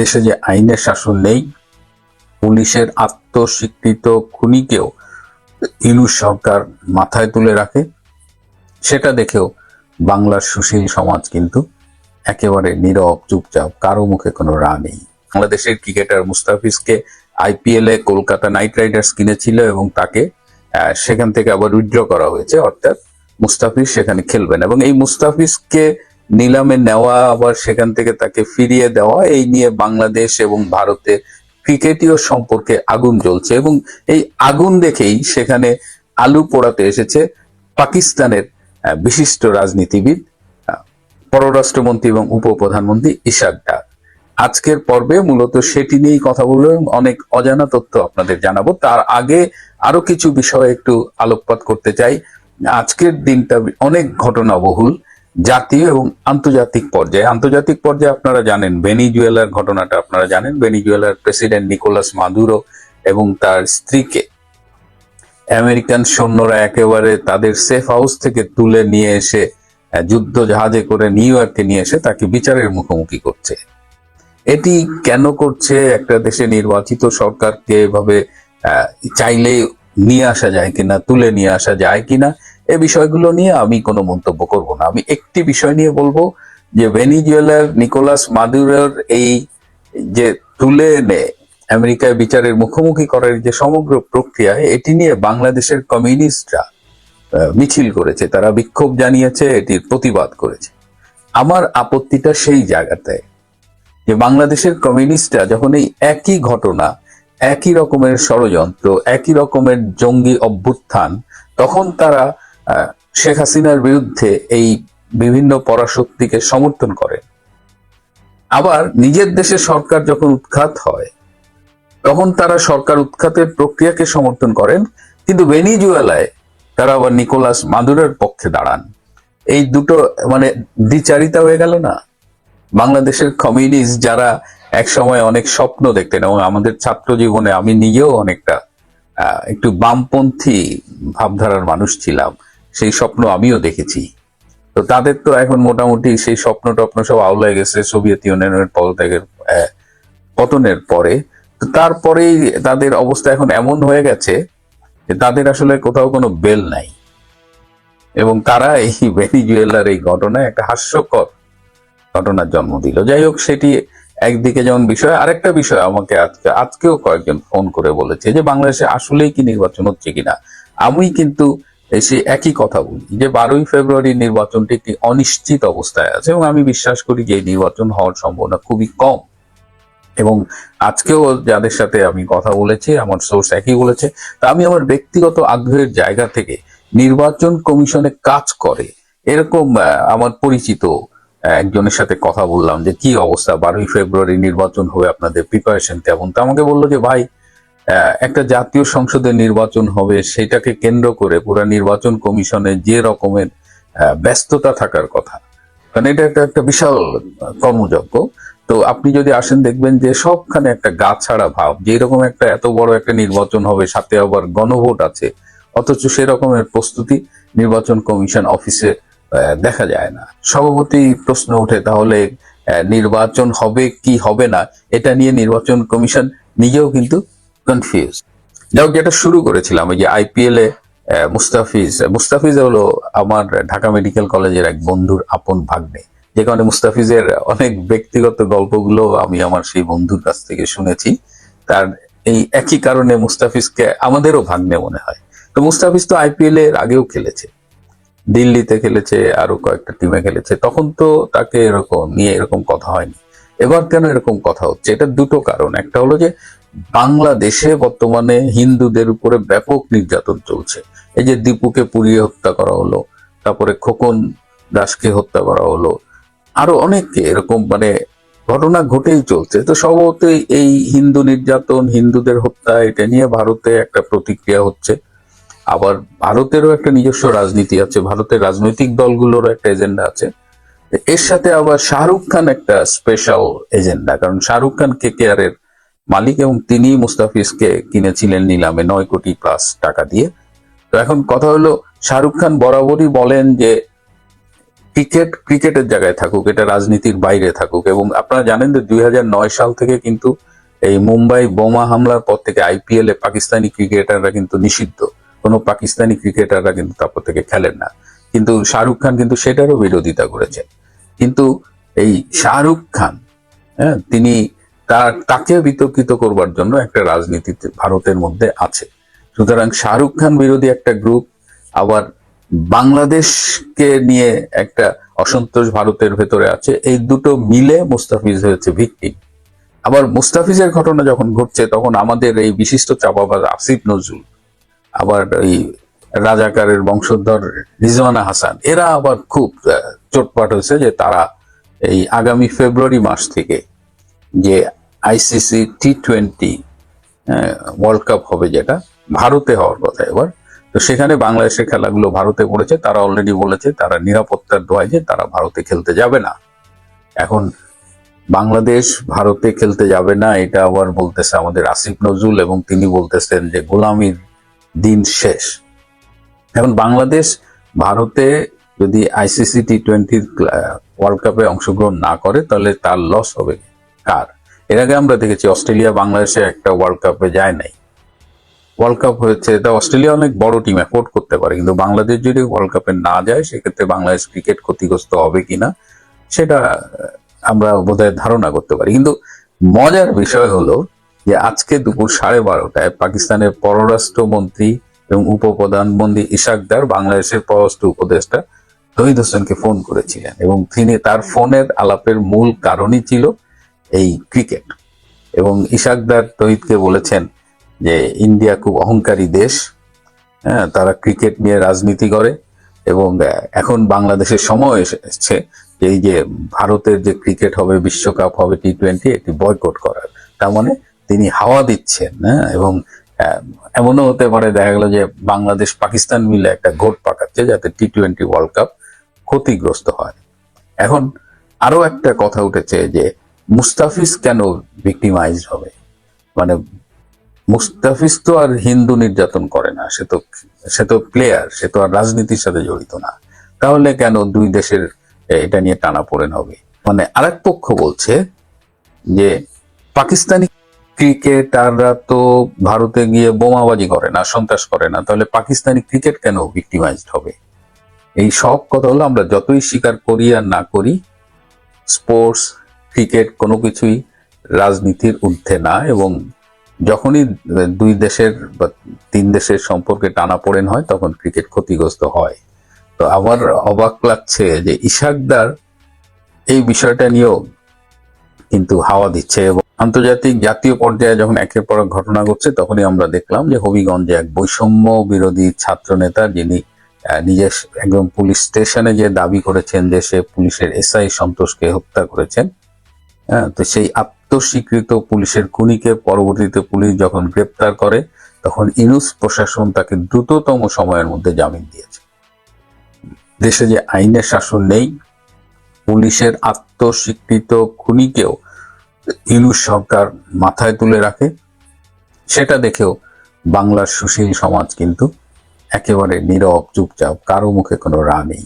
দেশে যে আইনের শাসন নেই, পুলিশের আত্মস্বীকৃত খুনিকেও ইনুস সরকার মাথায় তুলে রাখে। সেটা দেখেও বাংলার সুশীল সমাজ কিন্তু একেবারে নীরব, চুপচাপ, কারও মুখে কোনো রা নেই। বাংলাদেশের ক্রিকেটার মুস্তাফিজকে আইপিএল কলকাতা নাইট রাইডার্স কিনেছিল এবং তাকে সেখান থেকে আবার উইথড্র করা হয়েছে। অর্থাৎ মুস্তাফিজ সেখানে খেলবেন এবং এই মুস্তাফিজকে নিলামে নেওয়া, আবার সেখান থেকে তাকে ফিরিয়ে দেওয়া, এই নিয়ে বাংলাদেশ এবং ভারতে ক্রিকেটীয় সম্পর্কে আগুন জ্বলছে এবং এই আগুন দেখেই সেখানে আলু পোড়াতে এসেছে পাকিস্তানের বিশিষ্ট রাজনীতিবিদ পররাষ্ট্রমন্ত্রী এবং উপপ্রধানমন্ত্রী ইশাক ডার আজকের পর্বে মূলত সেটি নিয়েই কথা বলব অনেক অজানা তথ্য আপনাদের জানাব। তার আগে আরও কিছু বিষয়ে একটু আলোকপাত করতে চাই। আজকের দিনটা অনেক ঘটনা ঘটনাবহুল। জাতীয় এবং আন্তর্জাতিক পর্যায়ে। আন্তর্জাতিক পর্যায়ে আপনারা জানেন ভেনিজুয়েলার ঘটনাটা, আপনারা জানেন ভেনিজুয়েলার প্রেসিডেন্ট নিকোলাস মাদুরো এবং তার স্ত্রীকে। আমেরিকান সৈন্যরা একেবারে তাদের সেফ হাউস থেকে তুলে নিয়ে এসে যুদ্ধ জাহাজে করে নিউ ইয়র্কে নিয়ে এসে তাকে বিচারের মুখোমুখি করছে। এটি কেন করছে? একটা দেশে নির্বাচিত সরকারকে এভাবে চাইলে নিয়ে আসা যায় কিনা, তুলে নিয়ে আসা যায় কিনা? এই বিষয়গুলো নিয়ে আমি কোনো মন্তব্য করব না। আমি একটি বিষয় নিয়ে বলব যে ভেনিজুয়েলার নিকোলাস মাদুরোর এই যে তুলে এনে আমেরিকায় বিচারের মুখোমুখি করার যে সমগ্র প্রক্রিয়া, এটি নিয়ে বাংলাদেশের কমিউনিস্টরা মিছিল করেছে। তারা বিক্ষোভ জানিয়েছে, এটির প্রতিবাদ করেছে। আমার আপত্তিটা সেই জায়গাতে যে বাংলাদেশের কমিউনিস্টরা যখন এই একই ঘটনা, একই রকমের ষড়যন্ত্র, একই রকমের জঙ্গি অভ্যুত্থান, তখন তারা শেখ হাসিনার বিরুদ্ধে এই বিভিন্ন পরাশক্তিকে সমর্থন করে। আবার নিজের দেশে সরকার যখন উৎখাত হয়, তখন তারা সরকার উৎখাতের প্রক্রিয়াকে সমর্থন করেন, কিন্তু ভেনিজুয়েলায় তারা আবার নিকোলাস মাদুরের পক্ষে দাঁড়ান। এই দুটো মানে দ্বিচারিতা হয়ে গেল না? বাংলাদেশের কমিউনিস্ট যারা এক সময় অনেক স্বপ্ন দেখতেন, এবং আমাদের ছাত্র জীবনে আমি নিজেও অনেকটা একটু বামপন্থী ভাবধারার মানুষ ছিলাম সেই স্বপ্ন আমিও দেখেছি। তো তাদের তো এখন মোটামুটি সেই স্বপ্ন টপ্ন সব আওলায় গেছে সোভিয়েত ইউনিয়নের পদত্যাগের পতনের পরে। তারপরেই তাদের অবস্থা এখন এমন হয়ে গেছে যে তাদের আসলে কোথাও কোনো বেল নাই। এবং তারা এই ভেনিজুয়েলার এই ঘটনায় একটা হাস্যকর ঘটনার জন্ম দিল। যাই হোক, সেটি একদিকে যেমন বিষয়, আরেকটা বিষয় আমাকে আজকে, আজকেও কয়েকজন ফোন করে বলেছে যে বাংলাদেশে আসলেই কি নির্বাচন হচ্ছে কিনা। আমি কিন্তু সে একই কথা বলি যে বারোই ফেব্রুয়ারি নির্বাচনটি একটি অনিশ্চিত অবস্থায় আছে এবং আমি বিশ্বাস করি যে নির্বাচন হওয়ার সম্ভাবনা খুবই কম। এবং আজকেও যাদের সাথে আমি কথা বলেছি, আমার সোর্স একই বলেছে, তা আমি আমার ব্যক্তিগত আগ্রহের জায়গা থেকে নির্বাচন কমিশনে কাজ করে এরকম আমার পরিচিত একজনের সাথে কথা বললাম যে কি অবস্থা, বারোই ফেব্রুয়ারি নির্বাচন হবে, আপনাদের প্রিপারেশন কেমন? তো আমাকে বলল যে, ভাই একটা জাতীয় সংসদের নির্বাচন হবে, সেটাকে কেন্দ্র করে পুরা নির্বাচন কমিশনে যে রকমের ব্যস্ততা থাকার কথা। কারণ এটা একটা একটা বিশাল কর্মযজ্ঞ। তো আপনি যদি আসেন, দেখবেন যে সবখানে একটা গা ছাড়া ভাব। যে এরকম একটা এত বড় একটা নির্বাচন হবে, সাথে আবার গণভোট আছে, অথচ সেরকমের প্রস্তুতি নির্বাচন কমিশন অফিসে দেখা যায় না। সভাপতি প্রশ্ন ওঠে, তাহলে নির্বাচন হবে কি হবে না? এটা নিয়ে নির্বাচন কমিশন নিজেও কিন্তু কনফিউজ যাই হোক, যেটা শুরু করেছিলাম ওই যে আইপিএল এ মুস্তাফিজ মুস্তাফিজ হলো আমার ঢাকা মেডিকেল কলেজের এক বন্ধুর আপন ভাগ্নে। যে কারণে মুস্তাফিজের অনেক ব্যক্তিগত গল্পগুলো আমি আমার সেই বন্ধুর কাছ থেকে শুনেছি। তার এই একই কারণে মুস্তাফিজকে আমাদেরও ভাগ্নে মনে হয়। তো মুস্তাফিজ তো আইপিএল এর আগেও খেলেছে। দিল্লিতে খেলেছে আরও কয়েকটা টিমে খেলেছে। তখন তো তাকে এরকম নিয়ে এরকম কথা হয়নি। এবার কেন এরকম কথা হচ্ছে? এটা দুটো কারণ। একটা হলো যে বাংলাদেশে বর্তমানে হিন্দুদের উপরে ব্যাপক নির্যাতন চলছে। এই যে দীপুকে পুড়িয়ে হত্যা করা হলো, তারপরে খোকন দাসকে হত্যা করা হলো, আরও অনেককে এরকম মানে ঘটনা ঘটেই চলছে। তো সম্ভবত এই হিন্দু নির্যাতন, হিন্দুদের হত্যা, এটা নিয়ে ভারতে একটা প্রতিক্রিয়া হচ্ছে। আবার ভারতেরও একটা নিজস্ব রাজনীতি আছে, ভারতের রাজনৈতিক দলগুলোরও একটা এজেন্ডা আছে। এর সাথে আবার শাহরুখ খান একটা স্পেশাল এজেন্ডা, কারণ শাহরুখ খান কে কে আর এর মালিক এবং তিনি মুস্তাফিজকে কিনেছিলেন নিলামে নয় কোটি প্লাস টাকা দিয়ে। তো এখন কথা হলো, শাহরুখ খান বরাবরই বলেন যে ক্রিকেট ক্রিকেটের জায়গায় থাকুক, এটা রাজনীতির বাইরে থাকুক। এবং আপনারা জানেন যে দুই হাজার নয় সাল থেকে কিন্তু এই মুম্বাই বোমা হামলার পর থেকে আইপিএল এ পাকিস্তানি ক্রিকেটাররা কিন্তু নিষিদ্ধ। কোনো পাকিস্তানি ক্রিকেটাররা কিন্তু তারপর থেকে খেলেন না। কিন্তু শাহরুখ খান কিন্তু সেটারও বিরোধিতা করেছেন। কিন্তু এই শাহরুখ খান হ্যাঁ তিনি তার বিতর্কিত করবার জন্য একটা রাজনীতিতে ভারতের মধ্যে আছে। সুতরাং শাহরুখ খান বিরোধী একটা গ্রুপ, আবার বাংলাদেশকে নিয়ে একটা অসন্তোষ ভারতের ভেতরে আছে, এই দুটো মিলে মুস্তাফিজ হয়েছে ভিক্টিম। আবার মুস্তাফিজের ঘটনা যখন ঘটছে, তখন আমাদের এই বিশিষ্ট চাপাবাজ আসিফ নজরুল, আবার এই রাজাকারের বংশধর রিজওয়ানা হাসান, এরা আবার খুব চোটপাট হয়েছে যে তারা এই আগামী ফেব্রুয়ারি মাস থেকে যে ICC T twenty world cup হবে যেটা, ভারতে হওয়ার কথা এবার। তো সেখানে বাংলাদেশের খেলাগুলো ভারতে পড়েছে, তারা অলরেডি বলেছে, তারা নিরাপত্তার দোয়ায় যে তারা ভারতে খেলতে যাবে না। এখন বাংলাদেশ ভারতে খেলতে যাবে না, এটা আবার বলতেছে আমাদের আসিফ নজরুল এবং তিনি বলতেছেন যে গোলামির দিন শেষ। এখন বাংলাদেশ ভারতে যদি আইসিসি টি টোয়েন্টির ওয়ার্ল্ড কাপে অংশগ্রহণ না করে, তাহলে তার লস হবে কার? এর আগে আমরা দেখেছি অস্ট্রেলিয়া বাংলাদেশে একটা ওয়ার্ল্ড কাপে যায় নাই। ওয়ার্ল্ড কাপ হয়েছে, তা অস্ট্রেলিয়া অনেক বড় টিম অ্যাফোর্ড করতে পারে, কিন্তু বাংলাদেশ যদি ওয়ার্ল্ড কাপে না যায়, সেক্ষেত্রে বাংলাদেশ ক্রিকেট ক্ষতিগ্রস্ত হবে কিনা, সেটা আমরা বোধহয় ধারণা করতে পারি। কিন্তু মজার বিষয় হলো যে আজকে দুপুর সাড়ে বারোটায় পাকিস্তানের পররাষ্ট্রমন্ত্রী এবং উপপ্রধানমন্ত্রী ইশাকদার বাংলাদেশের পররাষ্ট্র উপদেষ্টা তহিদ হোসেনকে ফোন করেছিলেন এবং তিনি তার ফোনের আলাপের মূল কারণই ছিল এই ক্রিকেট এবং ইশাকদার তহিদকে বলেছেন যে, ইন্ডিয়া খুব অহংকারী দেশ। হ্যাঁ তারা ক্রিকেট নিয়ে রাজনীতি করে এবং এখন বাংলাদেশের সময় এসেছে এই যে ভারতের যে ক্রিকেট হবে, বিশ্বকাপ হবে টি টোয়েন্টি এটি বয়কট করার। তার মানে তিনি হাওয়া দিচ্ছেন হ্যাঁ এবং এমনও হতে পারে, দেখা গেল যে বাংলাদেশ পাকিস্তান মিলে একটা ঘোট পাকাচ্ছে যাতে টি টোয়েন্টি ওয়ার্ল্ড কাপ ক্ষতিগ্রস্ত হয়। এখন আরও একটা কথা উঠেছে যে মুস্তাফিজ কেন ভিক্টিমাইজ হবে? মানে মুস্তাফিজ তো আর হিন্দু নির্যাতন করে না, সে তো সে তো প্লেয়ার সে তো আর রাজনীতির সাথে জড়িত না। তাহলে কেন দুই দেশের এটা নিয়ে টানা পড়েন হবে? মানে আরেক পক্ষ বলছে যে পাকিস্তানি ক্রিকেটাররা তো ভারতে গিয়ে বোমাবাজি করে না, সন্ত্রাস করে না, তাহলে পাকিস্তানি ক্রিকেট কেন ভিক্টিমাইজড হবে? এই সব কথা হলো আমরা যতই স্বীকার করি আর না করি, স্পোর্টস ক্রিকেট কোনো কিছুই রাজনীতির ঊর্ধ্বে না এবং যখনই দুই দেশের বা তিন দেশের সম্পর্কে টানাপোড়েন হয়, তখন ক্রিকেট ক্ষতিগ্রস্ত হয়। তো আবার অবাক লাগছে যে ইশাকদার এই বিষয়টা নিয়েও কিন্তু হাওয়া দিচ্ছে এবং আন্তর্জাতিক জাতীয় পর্যায়ে যখন একের পর ঘটনা ঘটছে, তখনই আমরা দেখলাম যে হবিগঞ্জে এক বৈষম্য বিরোধী ছাত্র নেতা যিনি নিজের একদম পুলিশ স্টেশনে যে দাবি করেছেন যে সে পুলিশের এসআই সন্তোষকে হত্যা করেছেন। তো সেই আত্মস্বীকৃত পুলিশের খুনিকে পরবর্তীতে পুলিশ যখন গ্রেপ্তার করে, তখন ইনুস প্রশাসন তাকে দ্রুততম সময়ের মধ্যে জামিন দিয়েছে। দেশে যে আইনের শাসন নেই, পুলিশের আত্মস্বীকৃত খুনিকেও ইনুস সরকার মাথায় তুলে রাখে। সেটা দেখেও বাংলার সুশীল সমাজ কিন্তু একেবারে নীরব, চুপচাপ, কারও মুখে কোনো রা নেই।